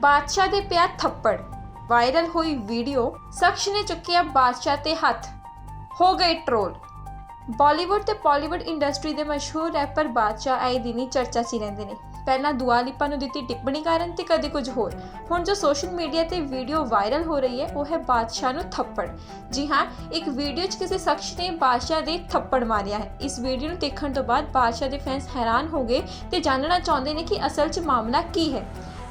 ਬਾਦਸ਼ਾਹ ਦੇ ਪਿਆ ਥੱਪੜ। ਵਾਇਰਲ ਹੋਈ ਵੀਡੀਓ ਸ਼ਖਸ ਨੇ ਚੁੱਕਿਆ ਬਾਦਸ਼ਾਹ ਤੇ ਹੱਥ। ਹੋ ਗਏ ਟ੍ਰੋਲ। ਬਾਲੀਵੁੱਡ ਤੇ ਪਾਲੀਵੁੱਡ ਇੰਡਸਟਰੀ ਦੇ ਮਸ਼ਹੂਰ ਰੈਪਰ ਬਾਦਸ਼ਾਹ ਆਏ ਦਿਨੀ ਚਰਚਾ 'ਚ ਰਹਿੰਦੇ ਨੇ। ਪਹਿਲਾਂ ਦੁਆ ਲਿਪਾ ਨੂੰ ਦਿੱਤੀ ਟਿੱਪਣੀ ਕਾਰਨ ਤੇ ਕਦੇ ਕੁਝ ਹੋਰ। ਹੁਣ ਜੋ ਸੋਸ਼ਲ ਮੀਡੀਆ ਤੇ ਵੀਡੀਓ ਵਾਇਰਲ ਹੋ ਰਹੀ ਹੈ, ਉਹ ਹੈ ਬਾਦਸ਼ਾਹ ਨੂੰ ਥੱਪੜ। ਜੀ ਹਾਂ, ਇੱਕ ਵੀਡੀਓ 'ਚ ਕਿਸੇ ਸ਼ਖਸ ਨੇ ਬਾਦਸ਼ਾਹ ਦੇ ਥੱਪੜ ਮਾਰਿਆ ਹੈ। ਇਸ ਵੀਡੀਓ ਨੂੰ ਦੇਖਣ ਤੋਂ ਬਾਅਦ ਬਾਦਸ਼ਾਹ ਦੇ ਫੈਨਸ ਹੈਰਾਨ ਹੋ ਗਏ ਤੇ ਜਾਣਨਾ ਚਾਹੁੰਦੇ ਨੇ ਕਿ ਅਸਲ 'ਚ ਮਾਮਲਾ ਕੀ ਹੈ।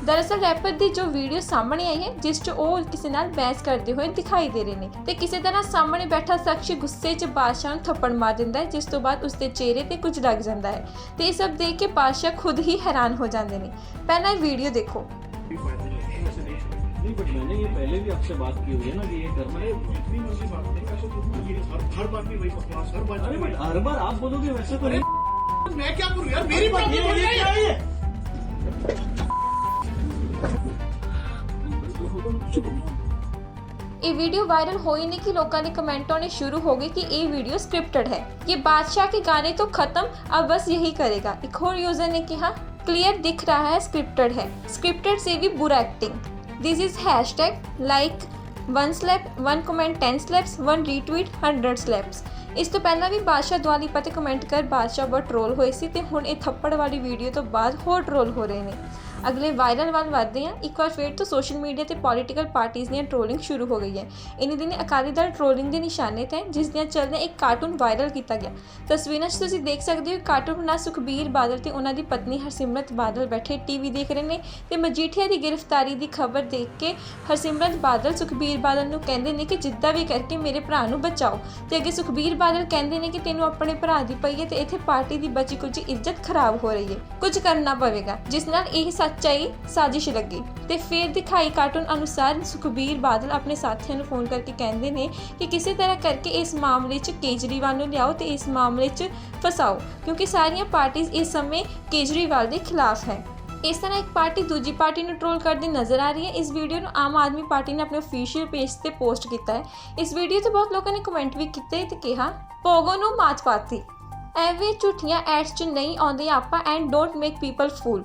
ਦਰਅਸਲ ਰੈਪਰ ਦੀ ਜੋ ਵੀਡੀਓ ਸਾਹਮਣੇ ਆਈ ਹੈ ਜਿਸ 'ਚ ਉਹ ਕਿਸੇ ਨਾਲ ਬਹਿਸ ਕਰਦੇ ਹੋਏ ਦਿਖਾਈ ਦੇ ਰਹੇ ਨੇ ਤੇ ਕਿਸੇ ਤਰ੍ਹਾਂ ਸਾਹਮਣੇ ਬੈਠਾ ਸ਼ਖਸ ਗੁੱਸੇ 'ਚ ਬਾਦਸ਼ਾਹ ਨੂੰ ਥੱਪੜ ਮਾਰ ਦਿੰਦਾ ਹੈ ਜਿਸ ਤੋਂ ਬਾਅਦ ਉਸਦੇ ਚਿਹਰੇ ਤੇ ਕੁਝ ਲੱਗ ਜਾਂਦਾ ਹੈ ਤੇ ਇਹ ਸਭ ਦੇਖ ਕੇ ਬਾਦਸ਼ਾਹ ਖੁਦ ਹੀ ਹੈਰਾਨ ਹੋ ਜਾਂਦੇ ਨੇ ਪਹਿਲਾਂ ਇਹ ਵੀਡੀਓ ਦੇਖੋ नहीं बट मैंने ये पहले भी आपसे बात की हुई है ना कि ये घर में जितनी मर्जी बात करें कैसे तो मेरी हर हर बात में वही बकवास हर बात अरे में बट हर बार आप बोलोगे वैसे तो नहीं मैं क्या करूं यार मेरी बात ਇਹ ਵੀਡੀਓ वायरल हुई नहीं कि लोगों ने कमेंट होने शुरू हो गए कि ये वीडियो स्क्रिप्टेड है ये बादशाह के गाने तो खत्म अब बस यही करेगा एक और यूजर ने कहा क्लियर दिख रहा है स्क्रिप्टेड है स्क्रिप्टेड से भी बुरा acting this is hashtag like one slap one comment ten slaps one retweet 100 slaps ਇਸ ਤੋਂ ਪਹਿਲਾਂ ਵੀ ਬਾਦਸ਼ਾਹ ਦੁਆਲੀਪਾ ਤੇ ਕਮੈਂਟ ਕਰ ਬਾਦਸ਼ਾਹ ਬਹੁਤ ਟ੍ਰੋਲ ਹੋਏ ਸੀ ਤੇ ਹੁਣ ਇਹ ਥੱਪੜ ਵਾਲੀ ਵੀਡੀਓ ਤੋਂ ਬਾਅਦ ਹੋਰ ਟ੍ਰੋਲ ਹੋ ਰਹੇ ਨੇ ਅਗਲੇ ਵਾਇਰਲ ਵੱਲ ਵਧਦੇ ਹਾਂ ਇੱਕ ਵਾਰ ਫਿਰ ਤੋਂ ਸੋਸ਼ਲ ਮੀਡੀਆ ਤੇ ਪੋਲੀਟੀਕਲ ਪਾਰਟੀਆਂ ਦੀਆਂ ਟ੍ਰੋਲਿੰਗ ਸ਼ੁਰੂ ਹੋ ਗਈ ਹੈ। ਇਨੀ ਦਿਨੀ ਅਕਾਲੀ ਦਲ ਟ੍ਰੋਲਿੰਗ ਦੇ ਨਿਸ਼ਾਨੇ ਤੇ ਹੈ, ਜਿਸ ਦੀਆਂ ਚੱਲਦਿਆਂ ਇੱਕ ਕਾਰਟੂਨ ਵਾਇਰਲ ਕੀਤਾ ਗਿਆ। ਤਸਵੀਰਾਂ 'ਚ ਤੁਸੀਂ ਦੇਖ ਸਕਦੇ ਹੋ ਕਾਰਟੂਨ ਨਾਲ ਸੁਖਬੀਰ ਬਾਦਲ ਤੇ ਉਹਨਾਂ ਦੀ ਪਤਨੀ ਹਰਸਿਮਰਤ ਬਾਦਲ ਬੈਠੇ ਟੀਵੀ ਦੇਖ ਰਹੇ ਨੇ ਤੇ ਮਜੀਠੀਆ ਦੀ ਗ੍ਰਿਫਤਾਰੀ ਦੀ ਖਬਰ ਦੇਖ ਕੇ ਹਰਸਿਮਰਤ ਬਾਦਲ ਸੁਖਬੀਰ ਬਾਦਲ ਨੂੰ ਕਹਿੰਦੇ ਨੇ ਕਿ ਜਿੱਦਾਂ ਵੀ ਕਰਕੇ ਮੇਰੇ ਭਰਾ ਨੂੰ ਬਚਾਓ। ਤੇ ਅੱਗੇ ਸੁਖਬੀਰ ਬਾਦਲ ਕਹਿੰਦੇ ਨੇ ਕਿ ਤੈਨੂੰ ਆਪਣੇ ਭਰਾ ਦੀ ਪਈ ਹੈ ਤੇ ਇੱਥੇ ਪਾਰਟੀ ਦੀ ਬਚੀ ਕੁਝ ਇੱਜ਼ਤ ਖਰਾਬ ਹੋ ਰਹੀ ਹੈ। ਕੁਝ ਕਰਨਾ ਪਵੇਗਾ ਜਿਸ ਨਾਲ ਇਹ ਸੱਚਾਈ ਸਾਜ਼ਿਸ਼ ਲੱਗੀ ਤੇ ਫਿਰ ਦਿਖਾਈ ਕਾਰਟੂਨ ਅਨੁਸਾਰ ਸੁਖਬੀਰ ਬਾਦਲ ਆਪਣੇ ਸਾਥੀਆਂ ਨੂੰ ਫੋਨ ਕਰਕੇ ਕਹਿੰਦੇ ਨੇ ਕਿ ਕਿਸੇ ਤਰ੍ਹਾਂ ਕਰਕੇ ਇਸ ਮਾਮਲੇ 'ਚ ਕੇਜਰੀਵਾਲ ਨੂੰ ਲਿਆਓ ਤੇ ਇਸ ਮਾਮਲੇ 'ਚ ਫਸਾਓ, ਕਿਉਂਕਿ ਸਾਰੀਆਂ ਪਾਰਟੀਆਂ ਇਸ ਸਮੇਂ ਕੇਜਰੀਵਾਲ ਦੇ ਖਿਲਾਫ ਹੈ। ਇਸ ਤਰ੍ਹਾਂ ਇੱਕ ਪਾਰਟੀ ਦੂਜੀ ਪਾਰਟੀ ਨੂੰ ਟ੍ਰੋਲ ਕਰਦੀ ਨਜ਼ਰ ਆ ਰਹੀ ਹੈ। ਇਸ ਵੀਡੀਓ ਨੂੰ ਆਮ ਆਦਮੀ ਪਾਰਟੀ ਨੇ ਆਪਣੇ ਅਫੀਸ਼ੀਅਲ ਪੇਜ ਤੇ ਪੋਸਟ ਕੀਤਾ ਹੈ। ਇਸ ਵੀਡੀਓ ਤੇ ਬਹੁਤ ਲੋਕਾਂ ਨੇ ਕਮੈਂਟ ਵੀ ਕੀਤੇ ਤੇ ਕਿਹਾ ਪੋਗੋ ਨੂੰ ਮਾਤ ਪਾਤੀ ਐਵੇਂ ਝੂਠੀਆਂ ਐਡਸ 'ਚ ਨਹੀਂ ਆਉਂਦੇ ਆਪਾਂ and don't make people fool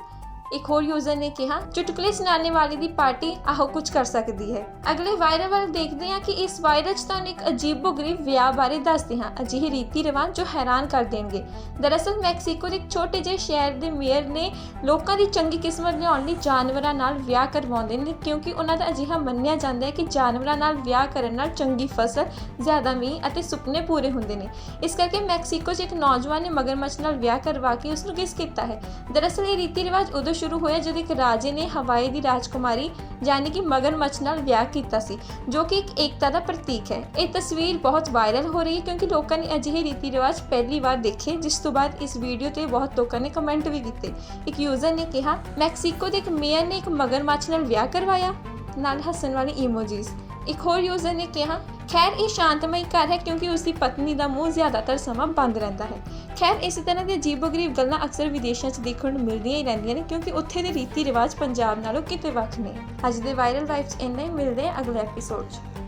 ਇੱਕ ਹੋਰ ਯੂਜ਼ਰ ਨੇ ਕਿਹਾ, ਚੁਟਕਲੇ ਸੁਣਾਉਣੇ ਵਾਲੀ ਦੀ ਪਾਰਟੀ ਆਹੋ ਕੁਝ ਕਰ ਸਕਦੀ ਹੈ। ਅਗਲੇ ਵਾਇਰਲ ਵੱਲ ਦੇਖਦੇ ਹਾਂ ਕਿ ਇਸ ਵਾਇਰਲ 'ਚ ਤੁਹਾਨੂੰ ਇੱਕ ਅਜੀਬੋ-ਗਰੀਬ ਵਿਆਹ ਬਾਰੇ ਦੱਸਦੇ ਹਾਂ। ਅਜਿਹੇ ਰੀਤੀ ਰਿਵਾਜ ਜੋ ਹੈਰਾਨ ਕਰ ਦੇਣਗੇ। ਦਰਅਸਲ, ਮੈਕਸੀਕੋ ਦੇ ਇੱਕ ਛੋਟੇ ਜਿਹੇ ਸ਼ਹਿਰ ਦੇ ਮੇਅਰ ਨੇ ਲੋਕਾਂ ਦੀ ਚੰਗੀ ਕਿਸਮਤ ਲਿਆਉਣ ਲਈ ਜਾਨਵਰਾਂ ਨਾਲ ਵਿਆਹ ਕਰਵਾਉਂਦੇ ਨੇ, ਕਿਉਂਕਿ ਉਹਨਾਂ ਦਾ ਅਜਿਹਾ ਮੰਨਿਆ ਜਾਂਦਾ ਹੈ ਕਿ ਜਾਨਵਰਾਂ ਨਾਲ ਵਿਆਹ ਕਰਨ ਨਾਲ ਚੰਗੀ ਫਸਲ, ਜ਼ਿਆਦਾ ਮੀਂਹ ਅਤੇ ਸੁਪਨੇ ਪੂਰੇ ਹੁੰਦੇ ਨੇ। ਇਸ ਕਰਕੇ ਮੈਕਸੀਕੋ 'ਚ ਇੱਕ ਨੌਜਵਾਨ ਨੇ ਮਗਰਮੱਛ ਨਾਲ ਵਿਆਹ ਕਰਵਾ ਕੇ ਉਸ ਨੂੰ ਕਿਸ ਕੀਤਾ ਹੈ। ਦਰਅਸਲ, ਇਹ ਰੀਤੀ ਰਿਵਾਜ ਉਦੋਂ ਸ਼ੁਰੂ ਹੋਇਆ ਜਦੋਂ ਇੱਕ ਰਾਜੇ ਨੇ ਹਵਾਈ ਦੀ ਰਾਜਕੁਮਾਰੀ ਯਾਨੀ ਕਿ ਮਗਰਮੱਛ ਨਾਲ ਵਿਆਹ ਕੀਤਾ ਸੀ, ਜੋ ਕਿ ਇੱਕ ਏਕਤਾ ਦਾ ਪ੍ਰਤੀਕ ਹੈ। ਇਹ ਤਸਵੀਰ ਬਹੁਤ ਵਾਇਰਲ ਹੋ ਰਹੀ ਹੈ ਕਿਉਂਕਿ ਲੋਕਾਂ ਨੇ ਅਜਿਹੇ ਰੀਤੀ ਰਿਵਾਜ ਪਹਿਲੀ ਵਾਰ ਦੇਖੇ, ਜਿਸ ਤੋਂ ਬਾਅਦ ਇਸ ਵੀਡੀਓ ਤੇ ਬਹੁਤ ਲੋਕਾਂ ਨੇ ਕਮੈਂਟ ਵੀ ਕੀਤੇ। ਇੱਕ ਯੂਜ਼ਰ ਨੇ ਕਿਹਾ, ਮੈਕਸੀਕੋ ਦੇ ਇੱਕ ਮੇਅਰ ਨੇ ਇੱਕ ਮਗਰਮੱਛ ਨਾਲ ਵਿਆਹ ਕਰਵਾਇਆ। ਨਾਲ ਹੱਸਣ ਵਾਲੀ ਇਮੋਜੀਜ਼ ਇੱਕ ਹੋਰ ਯੂਜ਼ਰ ਨੇ ਕਿਹਾ ਖੈਰ, ਇਹ ਸ਼ਾਂਤਮਈ ਘਰ ਹੈ ਕਿਉਂਕਿ ਉਸ ਦੀ ਪਤਨੀ ਦਾ ਮੂੰਹ ਜ਼ਿਆਦਾਤਰ ਸਮਾਂ ਬੰਦ ਰਹਿੰਦਾ ਹੈ। ਖੈਰ, ਇਸੇ ਤਰ੍ਹਾਂ ਦੀਆਂ ਅਜੀਬੋ-ਗਰੀਬ ਗੱਲਾਂ ਅਕਸਰ ਵਿਦੇਸ਼ਾਂ 'ਚ ਦੇਖਣ ਨੂੰ ਮਿਲਦੀਆਂ ਹੀ ਰਹਿੰਦੀਆਂ ਨੇ ਕਿਉਂਕਿ ਉੱਥੇ ਦੇ ਰੀਤੀ ਰਿਵਾਜ ਪੰਜਾਬ ਨਾਲੋਂ ਕਿਤੇ ਵੱਖ ਨੇ। ਅੱਜ ਦੇ ਵਾਇਰਲ ਲਾਈਫ 'ਚ ਇੰਨਾ ਹੀ, ਮਿਲਦੇ ਆ ਅਗਲੇ ਐਪੀਸੋਡ 'ਚ।